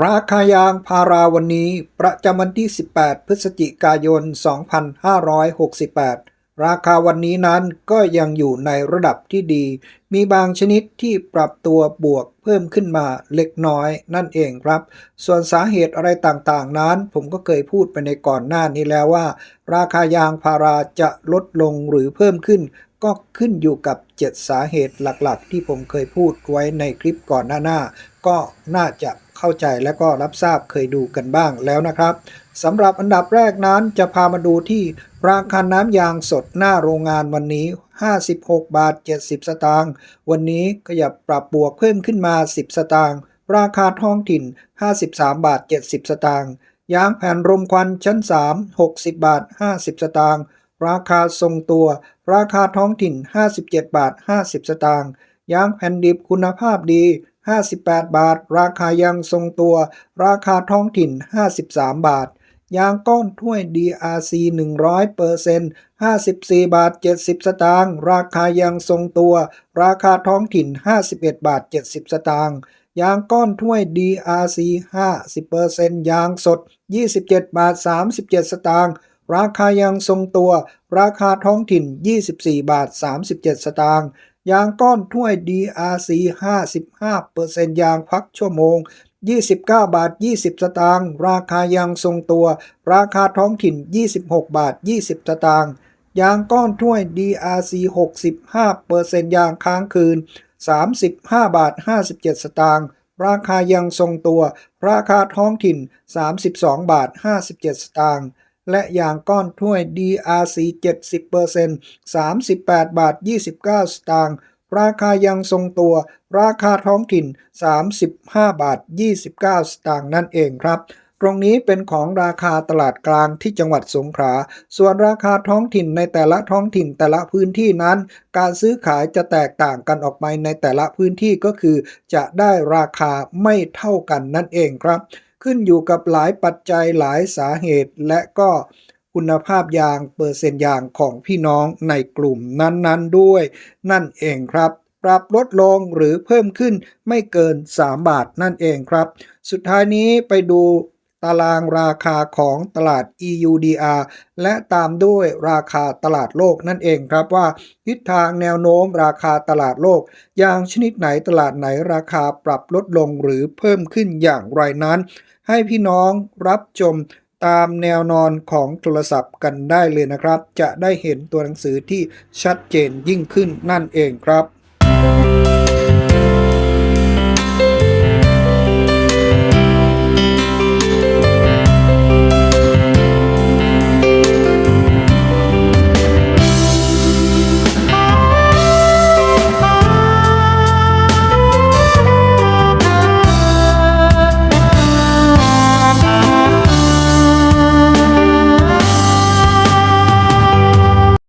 ราคายางพาราวันนี้ประจำวันที่ 18 พฤศจิกายน 2568 ราคาวันนี้นั้นก็ยังอยู่ในระดับที่ดี มีบางชนิดที่ปรับตัวบวกเพิ่มขึ้นมาเล็กน้อยนั่นเองครับ ส่วนสาเหตุอะไรต่างๆนั้น ผมก็เคยพูดไปในก่อนหน้านี้แล้วว่า ราคายางพาราจะลดลงหรือเพิ่มขึ้น ก็ขึ้นอยู่กับ 7 สาเหตุหลักๆ ที่ผมเคยพูดไว้ในคลิปก่อนหน้าๆก็น่าจะเข้าใจและก็รับทราบเคยดูกันบ้างแล้วนะครับสำหรับอันดับแรกนั้นจะพามาดูที่ราคาน้ำยางสดหน้าโรงงานวันนี้ 56 บาท 70 สตางค์วันนี้ขยับปรับบวกเพิ่มขึ้นมา 10 สตางค์ราคาท้องถิ่น 53 บาท 70 สตางค์ยางแผ่นรมควันชั้น 3 60 บาท 50 สตางค์ ราคาทรงตัว ราคาท้องถิ่น 57 บาท 50 สตางค์ยางแผ่นดิบคุณภาพดี 58 บาท ราคายังทรงตัว ราคาท้องถิ่น 53 บาท ยางก้อนถ้วย DRC 100% 54 บาท 70 สตางค์ ราคายังทรงตัว ราคาท้องถิ่น 51 บาท 70 สตางค์ยางก้อนถ้วย DRC 50%ยางสด 27 บาท 37 สตางค์ ราคายังทรงตัว ราคาท้องถิ่น 24 บาท 37 สตางค์ ยางก้อนถ้วย DRC 55%ยางพักชั่วโมง 29 บาท 20 สตางค์ ราคายังทรงตัว ราคาท้องถิ่น 26 บาท 20 สตางค์ ยางก้อนถ้วย DRC 65%ยางค้างคืน 35 บาท 57 สตางค์ราคายังทรงตัว ราคาท้องถิ่น 32 บาท 57 สตางค์ และอย่างก้อนถ้วย DRC 70% 38 บาท 29 สตางค์ ราคายังทรงตัว ราคาท้องถิ่น 35 บาท 29 สตางค์นั่นเองครับ ตรงนี้เป็นของราคาตลาดกลางที่จังหวัดสงขลา ส่วนราคาท้องถิ่นในแต่ละท้องถิ่นแต่ละพื้นที่นั้น การซื้อขายจะแตกต่างกันออกไปในแต่ละพื้นที่ก็คือ จะได้ราคาไม่เท่ากันนั่นเองครับ ขึ้นอยู่กับหลายปัจจัยหลายสาเหตุ และก็คุณภาพยางเปอร์เซ็นต์ยางของพี่น้องในกลุ่มนั้นๆด้วย นั่นเองครับ ปรับลดลงหรือเพิ่มขึ้นไม่เกิน 3 บาทนั่นเองครับ สุดท้ายนี้ไปดู ตารางราคาของตลาด EUDR และตามด้วยราคาตลาดโลกนั่นเองครับว่าทิศทางแนวโน้มราคาตลาดโลก อย่างชนิดไหนตลาดไหนราคาปรับลดลงหรือเพิ่มขึ้นอย่างไรนั้น ให้พี่น้องรับชมตามแนวนอนของโทรศัพท์กันได้เลยนะครับ จะได้เห็นตัวหนังสือที่ชัดเจนยิ่งขึ้นนั่นเองครับ